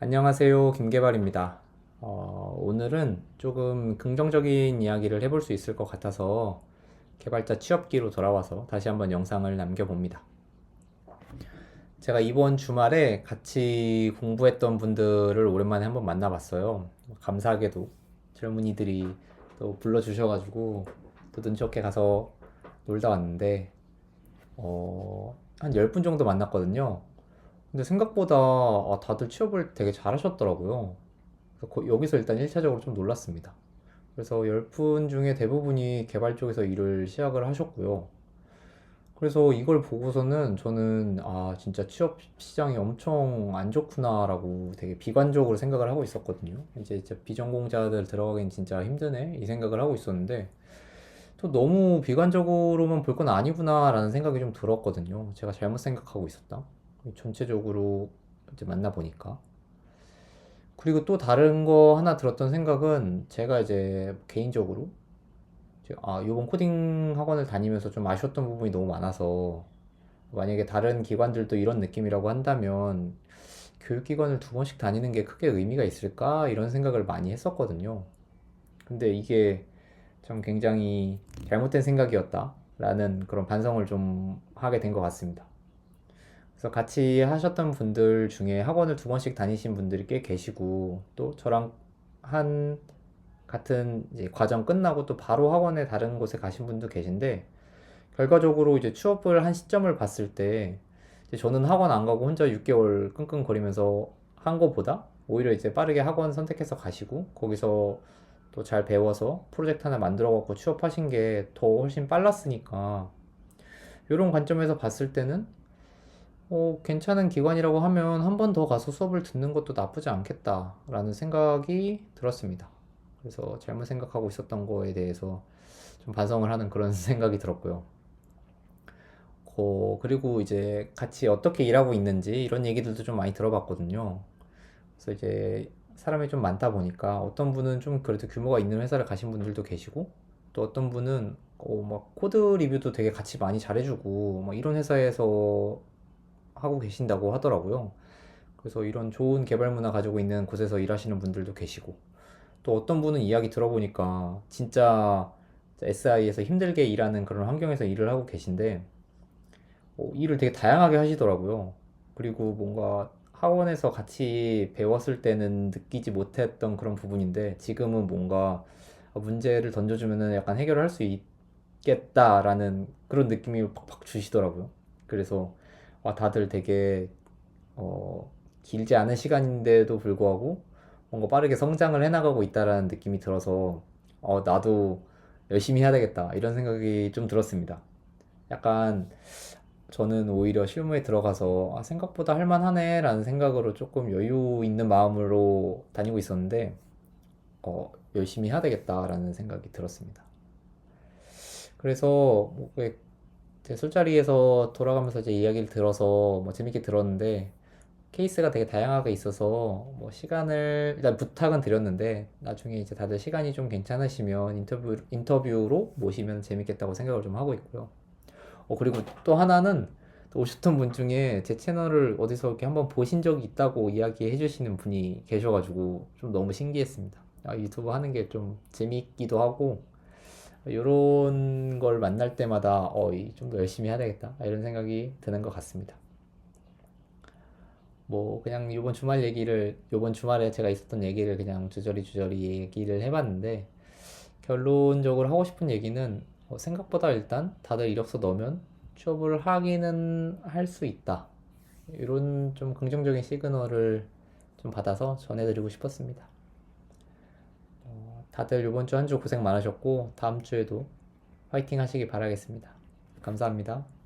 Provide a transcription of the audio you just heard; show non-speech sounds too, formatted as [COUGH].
안녕하세요. 김개발입니다. 어, 오늘은 조금 긍정적인 이야기를 해볼 수 있을 것 같아서 개발자 취업기로 돌아와서 다시 한번 영상을 남겨봅니다. 제가 이번 주말에 같이 공부했던 분들을 오랜만에 한번 만나봤어요. 감사하게도 젊은이들이 또 불러주셔가지고 또 눈치 없게 가서 놀다 왔는데, 어, 한 10분 정도 만났거든요. 근데 생각보다 아, 다들 취업을 되게 잘하셨더라고요. 그래서 거- 여기서 일단 1차적으로 좀 놀랐습니다. 그래서 10분 중에 대부분이 개발 쪽에서 일을 시작을 하셨고요. 그래서 이걸 보고서는 저는 아, 진짜 취업 시장이 엄청 안 좋구나라고 되게 비관적으로 생각을 하고 있었거든요. 이제 진짜 비전공자들 들어가긴 진짜 힘드네 이 생각을 하고 있었는데 또 너무 비관적으로만 볼 건 아니구나라는 생각이 좀 들었거든요. 제가 잘못 생각하고 있었다. 전체적으로 이제 만나보니까. 그리고 또 다른 거 하나 들었던 생각은 제가 이제 개인적으로 아, 요번 코딩 학원을 다니면서 좀 아쉬웠던 부분이 너무 많아서 만약에 다른 기관들도 이런 느낌이라고 한다면 교육기관을 두 번씩 다니는 게 크게 의미가 있을까? 이런 생각을 많이 했었거든요. 근데 이게 참 굉장히 잘못된 생각이었다라는 그런 반성을 좀 하게 된 것 같습니다. 그래서 같이 하셨던 분들 중에 학원을 두 번씩 다니신 분들이 꽤 계시고 또 저랑 한 같은 과정 끝나고 또 바로 학원에 다른 곳에 가신 분도 계신데 결과적으로 이제 취업을 한 시점을 봤을 때 저는 학원 안 가고 혼자 6개월 끙끙거리면서 한 거보다 오히려 이제 빠르게 학원 선택해서 가시고 거기서 또 잘 배워서 프로젝트 하나 만들어 갖고 취업하신 게 더 훨씬 빨랐으니까 이런 관점에서 봤을 때는 어, 괜찮은 기관이라고 하면 한 번 더 가서 수업을 듣는 것도 나쁘지 않겠다라는 생각이 들었습니다. 그래서 잘못 생각하고 있었던 거에 대해서 좀 반성을 하는 그런 [LAUGHS] 생각이 들었고요. 어, 그리고 이제 같이 어떻게 일하고 있는지 이런 얘기들도 좀 많이 들어봤거든요. 그래서 이제 사람이 좀 많다 보니까 어떤 분은 좀 그래도 규모가 있는 회사를 가신 분들도 계시고 또 어떤 분은 어, 막 코드 리뷰도 되게 같이 많이 잘해주고 막 이런 회사에서 하고 계신다고 하더라고요. 그래서 이런 좋은 개발 문화 가지고 있는 곳에서 일하시는 분들도 계시고, 또 어떤 분은 이야기 들어보니까 진짜 SI에서 힘들게 일하는 그런 환경에서 일을 하고 계신데, 어, 일을 되게 다양하게 하시더라고요. 그리고 뭔가 학원에서 같이 배웠을 때는 느끼지 못했던 그런 부분인데, 지금은 뭔가 문제를 던져주면은 약간 해결을 할 수 있겠다라는 그런 느낌이 팍팍 주시더라고요. 그래서 와, 다들 되게 어, 길지 않은 시간인데도 불구하고 뭔가 빠르게 성장을 해나가고 있다라는 느낌이 들어서 어, 나도 열심히 해야 되겠다 이런 생각이 좀 들었습니다. 약간 저는 오히려 실무에 들어가서 아, 생각보다 할만하네라는 생각으로 조금 여유 있는 마음으로 다니고 있었는데 어, 열심히 해야 되겠다라는 생각이 들었습니다. 그래서 뭐 제 술자리에서 돌아가면서 이제 이야기를 들어서 뭐 재밌게 들었는데 케이스가 되게 다양하게 있어서 뭐 시간을 일단 부탁은 드렸는데 나중에 이제 다들 시간이 좀 괜찮으시면 인터뷰 인터뷰로 모시면 재밌겠다고 생각을 좀 하고 있고요. 어 그리고 또 하나는 또 오셨던 분 중에 제 채널을 어디서 이렇게 한번 보신 적이 있다고 이야기해 주시는 분이 계셔가지고 좀 너무 신기했습니다. 아, 유튜브 하는 게 좀 재밌기도 하고 이런 걸 만날 때마다 어, 좀 더 열심히 해야 되겠다 이런 생각이 드는 것 같습니다. 뭐 그냥 이번 주말 얘기를 이번 주말에 제가 있었던 얘기를 그냥 주저리 주저리 얘기를 해봤는데 결론적으로 하고 싶은 얘기는 어, 생각보다 일단 다들 이력서 넣으면 취업을 하기는 할 수 있다. 이런 좀 긍정적인 시그널을 좀 받아서 전해드리고 싶었습니다. 어, 다들 이번 주 한 주 고생 많으셨고 다음 주에도 화이팅 하시기 바라겠습니다. 감사합니다.